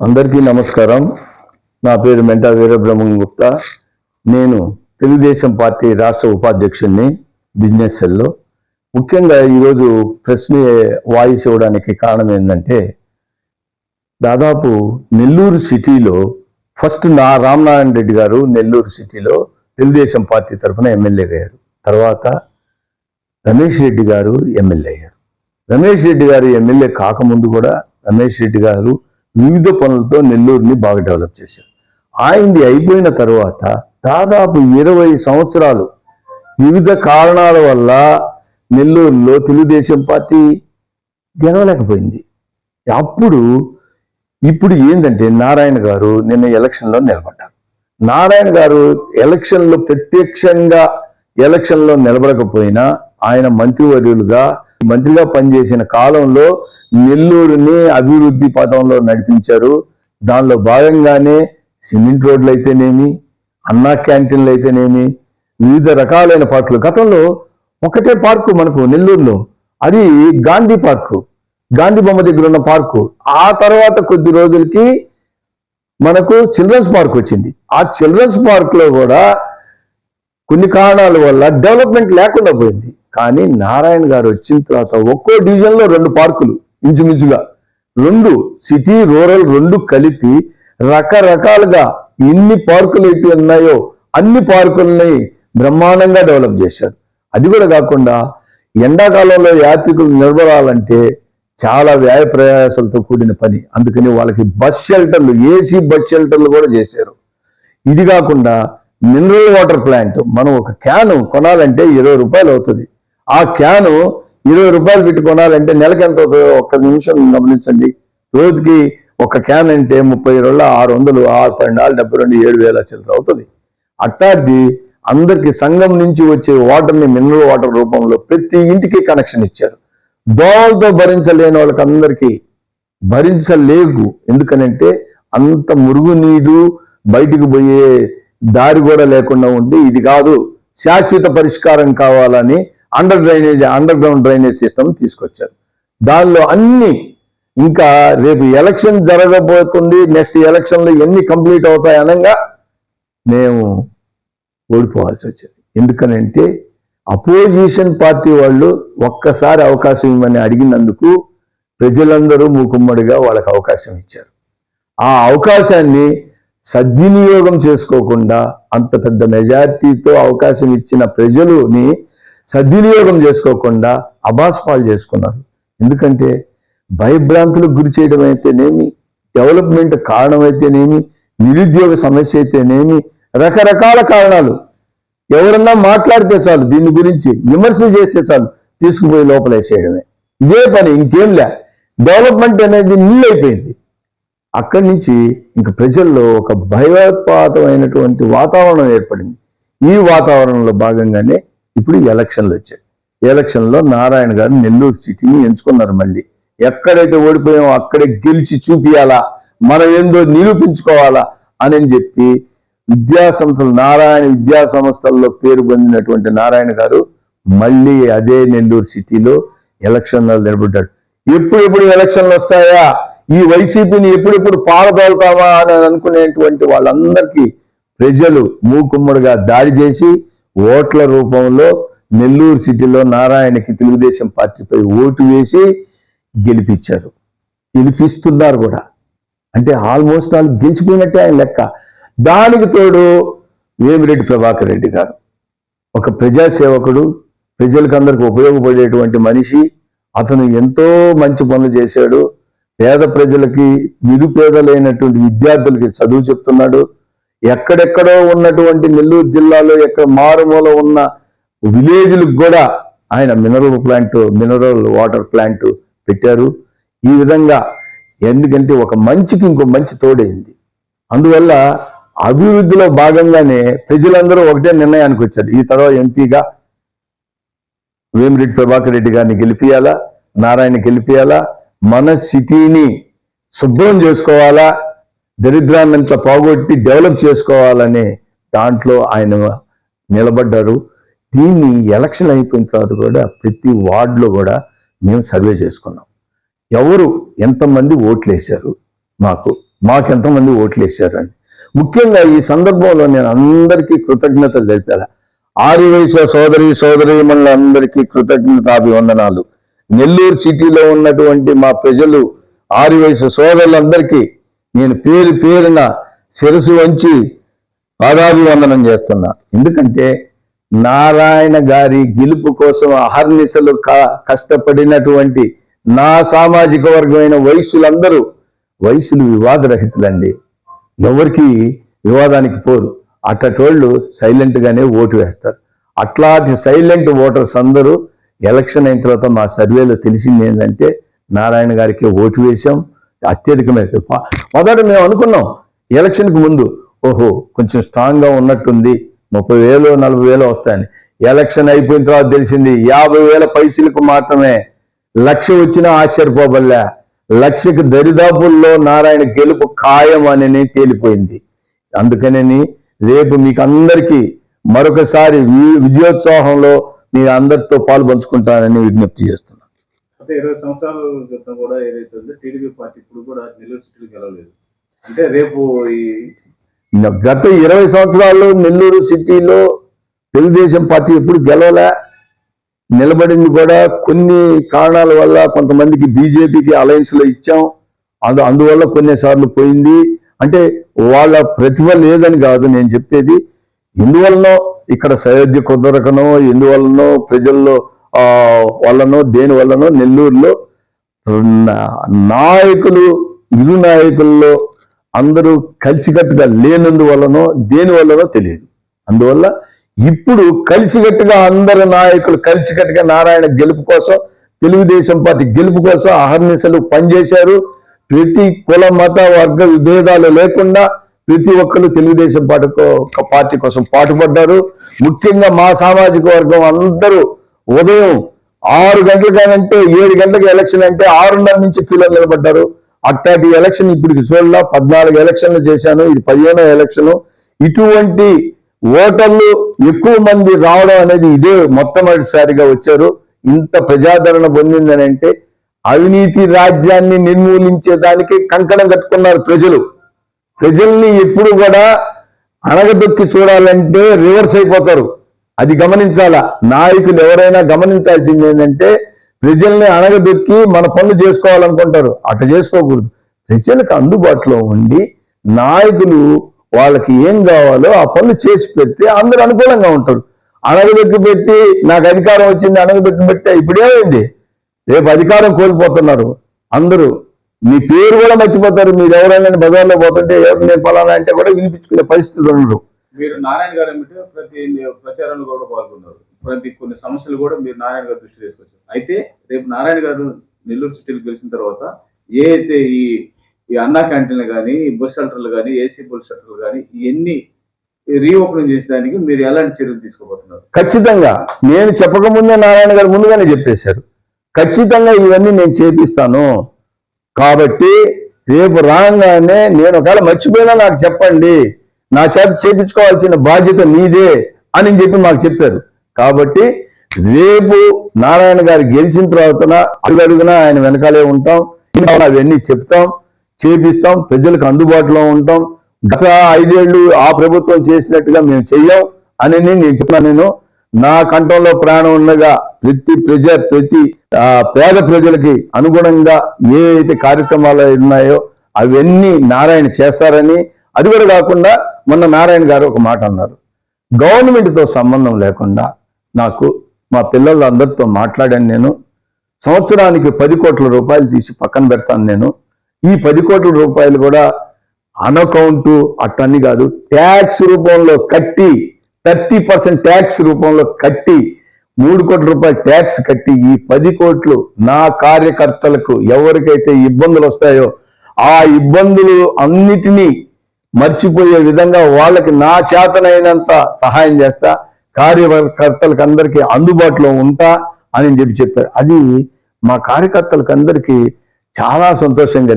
అందరికీ నమస్కారం. నా పేరు మెంటా వీరబ్రహ్మం గుప్తా. నేను తెలుగుదేశం పార్టీ రాష్ట్ర ఉపాధ్యక్షుడిని బిజినెస్ సెల్లో ముఖ్యంగా ఈరోజు ప్రెస్ వాయిస్ ఇవ్వడానికి కారణం ఏంటంటే దాదాపు నెల్లూరు సిటీలో ఫస్ట్ నా రామనారాయణ రెడ్డి గారు నెల్లూరు సిటీలో తెలుగుదేశం పార్టీ తరఫున ఎమ్మెల్యే అయ్యారు. తర్వాత రమేష్ రెడ్డి గారు ఎమ్మెల్యే అయ్యారు. రమేష్ రెడ్డి గారు ఎమ్మెల్యే కాకముందు కూడా రమేష్ రెడ్డి గారు వివిధ పనులతో నెల్లూరుని బాగా డెవలప్ చేశారు. ఆయనది అయిపోయిన తర్వాత దాదాపు ఇరవై సంవత్సరాలు వివిధ కారణాల వల్ల నెల్లూరులో తెలుగుదేశం పార్టీ గెలవలేకపోయింది. అప్పుడు ఇప్పుడు ఏంటంటే నారాయణ గారు నిన్న ఎలక్షన్లో నిలబడ్డారు. నారాయణ గారు ఎలక్షన్లో ప్రత్యక్షంగా ఎలక్షన్లో నిలబడకపోయినా ఆయన మంత్రివర్యులుగా మంత్రిగా పనిచేసిన కాలంలో నెల్లూరుని అభివృద్ధి పథంలో నడిపించారు. దానిలో భాగంగానే సిమెంట్ రోడ్లు అయితేనేమి అన్నా క్యాంటీన్లు అయితేనేమి వివిధ రకాలైన పార్కులు. గతంలో ఒకటే పార్కు మనకు నెల్లూరులో అది గాంధీ పార్కు. గాంధీ బొమ్మ దగ్గర ఉన్న పార్కు. ఆ తర్వాత కొద్ది రోజులకి మనకు చిల్డ్రన్స్ పార్క్ వచ్చింది. ఆ చిల్డ్రన్స్ పార్క్లో కూడా కొన్ని కారణాల వల్ల డెవలప్మెంట్ లేకుండా పోయింది. కానీ నారాయణ గారు వచ్చిన తర్వాత ఒక్కో డివిజన్లో రెండు పార్కులు. ఇంచుమించుగా రెండు సిటీ రూరల్ రెండు కలిపి రకరకాలుగా ఎన్ని పార్కులు అయితే ఉన్నాయో అన్ని పార్కుల్ని బ్రహ్మాండంగా డెవలప్ చేశారు. అది కూడా కాకుండా ఎండాకాలంలో యాత్రికులు నిలబడాలంటే చాలా వ్యయ ప్రయాసాలతో కూడిన పని. అందుకని వాళ్ళకి బస్ షెల్టర్లు ఏసీ బస్ షెల్టర్లు కూడా చేశారు. ఇది కాకుండా మినరల్ వాటర్ ప్లాంట్ మనం ఒక క్యాను కొనాలంటే ఇరవై రూపాయలు అవుతుంది. ఆ క్యాను ఇరవై రూపాయలు పెట్టి కొనాలంటే నెలకి ఎంత అవుతుందో ఒక్క నిమిషం గమనించండి. రోజుకి ఒక క్యాన్ అంటే ముప్పై రోజుల ఆరు వందలు ఆరు పన్నెండు డెబ్బై రెండు ఏడు వేల చిల్లర అవుతుంది. అట్టాది అందరికి సంఘం నుంచి వచ్చే వాటర్ని మినరల్ వాటర్ రూపంలో ప్రతి ఇంటికి కనెక్షన్ ఇచ్చారు. దోవలతో భరించలేని వాళ్ళకి అందరికీ భరించలేవు. ఎందుకనంటే అంత మురుగునీరు బయటికి పోయే దారి కూడా లేకుండా ఉంది. ఇది కాదు శాశ్వత పరిష్కారం కావాలని under drainage underground drainage system తీసుకొచ్చారు. దానిలో అన్ని ఇంకా రేపు ఎలక్షన్ జరగబోతుంది నెక్స్ట్ ఎలక్షన్లు ఎన్ని కంప్లీట్ అవుతాయి అనగా మేము ఓడిపోవాల్సి వచ్చింది. ఎందుకనంటే అపోజిషన్ పార్టీ వాళ్ళు ఒక్కసారి అవకాశం ఇవ్వని అడిగినందుకు ప్రజలందరూ మూకుమ్మడిగా వాళ్ళకి అవకాశం ఇచ్చారు. ఆ అవకాశాన్ని సద్వినియోగం చేసుకోకుండా అంత పెద్ద మెజారిటీతో అవకాశం ఇచ్చిన ప్రజలుని సద్వినియోగం చేసుకోకుండా అబాస్పాలు చేసుకున్నారు. ఎందుకంటే భయభ్రాంతులకు గురి చేయడం అయితేనేమి డెవలప్మెంట్ కారణమైతేనేమి నిరుద్యోగ సమస్య అయితేనేమి రకరకాల కారణాలు. ఎవరన్నా మాట్లాడితే చాలు దీని గురించి విమర్శ చేస్తే చాలు తీసుకుపోయి లోపలేసేయడమే ఇదే పని ఇంకేం లే. డెవలప్మెంట్ అనేది నీళ్ళు అయిపోయింది. అక్కడి నుంచి ఇంక ప్రజల్లో ఒక భయోత్పాతమైనటువంటి వాతావరణం ఏర్పడింది. ఈ వాతావరణంలో భాగంగానే ఇప్పుడు ఎలక్షన్లు వచ్చాయి. ఎలక్షన్లో నారాయణ గారు నెల్లూరు సిటీని ఎంచుకున్నారు మళ్ళీ. ఎక్కడైతే ఓడిపోయామో అక్కడే గెలిచి చూపియాలా? మనం ఏందో నిరూపించుకోవాలా? అని చెప్పి విద్యా సంస్థలు నారాయణ విద్యా సంస్థల్లో పేరు పొందినటువంటి నారాయణ గారు మళ్ళీ అదే నెల్లూరు సిటీలో ఎలక్షన్లో నిలబడ్డాడు. ఎప్పుడెప్పుడు ఎలక్షన్లు వస్తాయా? ఈ వైసీపీని ఎప్పుడెప్పుడు పారదోలుతామా అని అనుకునేటువంటి వాళ్ళందరికీ ప్రజలు మూకుమ్మడిగా దాడి చేసి ఓట్ల రూపంలో నెల్లూరు సిటీలో నారాయణకి తెలుగుదేశం పార్టీపై ఓటు వేసి గెలిపించారు. గెలిపిస్తున్నారు కూడా. అంటే ఆల్మోస్ట్ ఆల్ గెలిచిపోయినట్టే ఆయన లెక్క. దానికి తోడు వేమిరెడ్డి ప్రభాకర్ రెడ్డి గారు. ఒక ప్రజాసేవకుడు ప్రజలకు అందరికి ఉపయోగపడేటువంటి మనిషి. అతను ఎంతో మంచి పనులు చేశాడు. పేద ప్రజలకి నిరుపేదలైనటువంటి విద్యార్థులకి చదువు చెప్తున్నాడు. ఎక్కడెక్కడో ఉన్నటువంటి నెల్లూరు జిల్లాలో ఎక్కడ మారుమూల ఉన్న విలేజ్లకు కూడా ఆయన mineral plant mineral water plant పెట్టారు. ఈ విధంగా ఎందుకంటే ఒక మంచికి ఇంకో మంచి తోడైంది. అందువల్ల అభివృద్ధిలో భాగంగానే ప్రజలందరూ ఒకటే నిర్ణయానికి వచ్చారు. ఈ తర్వాత ఎంపీగా వేమిరెడ్డి ప్రభాకర్ రెడ్డి గారిని గెలిపియాలా నారాయణ గెలిపియాలా మన సిటీని శుభ్రం చేసుకోవాలా దరిద్రాన్నంతా పోగొట్టి డెవలప్ చేసుకోవాలనే దాంట్లో ఆయన నిలబడ్డారు. దీన్ని ఎలక్షన్ అయిపోయిన తర్వాత కూడా ప్రతి వార్డులో కూడా మేము సర్వే చేసుకున్నాం. ఎవరు ఎంతమంది ఓట్లు వేశారు మాకు మాకెంతమంది ఓట్లు వేశారని ముఖ్యంగా ఈ సందర్భంలో నేను అందరికీ కృతజ్ఞతలు తెలిపాను ఆరు వయసు సోదరి సోదరి అందరికీ కృతజ్ఞతాభివందనాలు. నెల్లూరు సిటీలో ఉన్నటువంటి మా ప్రజలు ఆరు వయసు సోదరులందరికీ నేను పేరు పేరున శిరసు వంచి పాదాభివందనం చేస్తున్నా. ఎందుకంటే నారాయణ గారి గెలుపు కోసం అహర్నిశలు క- కష్టపడినటువంటి నా సామాజిక వర్గమైన వయసులందరూ వయసులు వివాదరహితులండి. ఎవరికి వివాదానికి పోరు. అట్టటోళ్ళు సైలెంట్గానే ఓటు వేస్తారు. అట్లాంటి సైలెంట్ ఓటర్స్ అందరూ ఎలక్షన్ అయిన తర్వాత మా సర్వేలో తెలిసింది ఏంటంటే నారాయణ గారికి ఓటు వేశాం. అత్యధికమైన మొదట మేము అనుకున్నాం ఎలక్షన్కి ముందు ఓహో కొంచెం స్ట్రాంగ్గా ఉన్నట్టుంది ముప్పై వేలు నలభై వేలు వస్తాయని. ఎలక్షన్ అయిపోయిన తర్వాత తెలిసింది యాభై వేల పైసలకు మాత్రమే లక్ష వచ్చినా ఆశ్చర్యపోబల్లా లక్షకు దరిదాపుల్లో నారాయణ గెలుపు ఖాయం అని తేలిపోయింది. అందుకని రేపు మీకు అందరికీ మరొకసారి విజయోత్సాహంలో మీ అందరితో పాలు పంచుకుంటానని విజ్ఞప్తి చేస్తాను గత ఇరవై సంవత్సరాల క్రితం కూడా ఏదైతే ఉందో టీడీపీ పార్టీ ఇప్పుడు కూడా నెల్లూరు సిటీలో వెళ్ళలేదు అంటే రేపు ఈ గత ఇరవై సంవత్సరాల్లో నెల్లూరు సిటీలో తెలుగుదేశం పార్టీ ఎప్పుడు గెలవలే. నిలబడింది కూడా కొన్ని కారణాల వల్ల కొంతమందికి బీజేపీకి అలయన్స్లో ఇచ్చాం. అందు అందువల్ల కొన్నిసార్లు పోయింది. అంటే వాళ్ళ ప్రతిభ లేదని కాదు నేను చెప్పేది. ఎందువలనో ఇక్కడ సయోధ్య కుదరకనో ఎందువలనో ప్రజల్లో వల్లనో దేని వల్లనో నెల్లూరులో నాయకులు ఇరు నాయకుల్లో అందరూ కలిసికట్టుగా లేనందువల్లనో దేని వల్లనో తెలియదు. అందువల్ల ఇప్పుడు కలిసికట్టుగా అందరు నాయకులు కలిసికట్టుగా నారాయణ గెలుపు కోసం తెలుగుదేశం పార్టీ గెలుపు కోసం అహర్నిశలు పనిచేశారు. ప్రతి కుల మత వర్గ విభేదాలు లేకుండా ప్రతి ఒక్కరు తెలుగుదేశం పార్టీ పార్టీ కోసం పాటుపడ్డారు. ముఖ్యంగా మా సామాజిక వర్గం అందరూ ఉదయం ఆరు గంటలకంటే ఏడు గంటలకు ఎలక్షన్ అంటే ఆరున్నర నుంచి క్యూలో నిలబడ్డారు. అట్లాంటి ఎలక్షన్ ఇప్పటికి చూడలా పద్నాలుగు ఎలక్షన్లు చేశాను ఇది పదిహేనో ఎలక్షన్. ఇటువంటి ఓటర్లు ఎక్కువ మంది రావడం అనేది ఇదే మొట్టమొదటిసారిగా వచ్చారు. ఇంత ప్రజాదరణ పొందిందని అంటే అవినీతి రాజ్యాన్ని నిర్మూలించే దానికి కంకణం కట్టుకున్నారు ప్రజలు. ప్రజల్ని ఎప్పుడు కూడా అణగదొక్కి చూడాలంటే రివర్స్ అయిపోతారు. అది గమనించాలా? నాయకులు ఎవరైనా గమనించాల్సింది ఏంటంటే ప్రజల్ని అణగదొక్కి మన పనులు చేసుకోవాలనుకుంటారు. అట్లా చేసుకోకూడదు. ప్రజలకు అందుబాటులో ఉండి నాయకులు వాళ్ళకి ఏం కావాలో ఆ పనులు చేసి పెడితే అందరూ అనుకూలంగా ఉంటారు. అణగదొక్కి పెట్టి నాకు అధికారం వచ్చింది అణగదొక్కి పెడితే ఇప్పుడేమైంది రేపు అధికారం కోల్పోతున్నారు. అందరూ మీ పేరు కూడా మర్చిపోతారు. మీరు ఎవరైనా బజార్లో పోతుంటే ఎవరు నేను ఫలానా అంటే కూడా వినిపించుకునే పరిస్థితులు ఉండరు మీరు నారాయణ గారు ఏమిటో ప్రతి ప్రచారంలో కూడా పాల్గొన్నారు. ప్రతి కొన్ని సమస్యలు కూడా మీరు నారాయణ గారు దృష్టి తీసుకొచ్చారు. అయితే రేపు నారాయణ గారు నెల్లూరు సిటీలు గెలిచిన తర్వాత ఏ అయితే ఈ ఈ అన్నా క్యాంటీన్లు కానీ బస్ షెల్టర్లు కానీ ఏసీ బస్ షెల్టర్లు కానీ ఇవన్నీ రీఓపెనింగ్ చేసేదానికి మీరు ఎలాంటి చర్యలు తీసుకోబోతున్నారు? ఖచ్చితంగా. నేను చెప్పకముందే నారాయణ గారు ముందుగానే చెప్పేశారు. ఖచ్చితంగా ఇవన్నీ నేను చేపిస్తాను. కాబట్టి రేపు రాగానే నేను ఒకవేళ మర్చిపోయినా నాకు చెప్పండి. నా చేత చేపించుకోవాల్సిన బాధ్యత మీదే అని చెప్పి మాకు చెప్పారు. కాబట్టి రేపు నారాయణ గారు గెలిచిన తర్వాత అడుగడుగునా ఆయన వెనకాలే ఉంటాం. అవన్నీ చెప్తాం చేపిస్తాం ప్రజలకు అందుబాటులో ఉంటాం. గత ఐదేళ్ళు ఆ ప్రభుత్వం చేసినట్టుగా మేము చెయ్యం అని నేను చెప్తున్నాను నేను. నా కంఠంలో ప్రాణం ఉండగా ప్రతి ప్రజ ప్రతి పేద ప్రజలకి అనుగుణంగా ఏ అయితే కార్యక్రమాలు ఉన్నాయో అవన్నీ నారాయణ చేస్తారని. అది కూడా కాకుండా మొన్న నారాయణ గారు ఒక మాట అన్నారు. గవర్నమెంట్తో సంబంధం లేకుండా నాకు మా పిల్లలందరితో మాట్లాడాను నేను. సంవత్సరానికి పది కోట్ల రూపాయలు తీసి పక్కన పెడతాను నేను. ఈ పది కోట్ల రూపాయలు కూడా అనకౌంటు అట్టని కాదు. ట్యాక్స్ రూపంలో కట్టి థర్టీ పర్సెంట్ ట్యాక్స్ రూపంలో కట్టి మూడు కోట్ల రూపాయలు ట్యాక్స్ కట్టి ఈ పది కోట్లు నా కార్యకర్తలకు ఎవరికైతే ఇబ్బందులు వస్తాయో ఆ ఇబ్బందులు అన్నిటినీ మర్చిపోయే విధంగా వాళ్ళకి నా చేతనైనంత సహాయం చేస్తా కార్యకర్తలకు అందరికీ అందుబాటులో ఉంటా అని చెప్పి చెప్పారు. అది మా కార్యకర్తలకు అందరికీ చాలా సంతోషంగా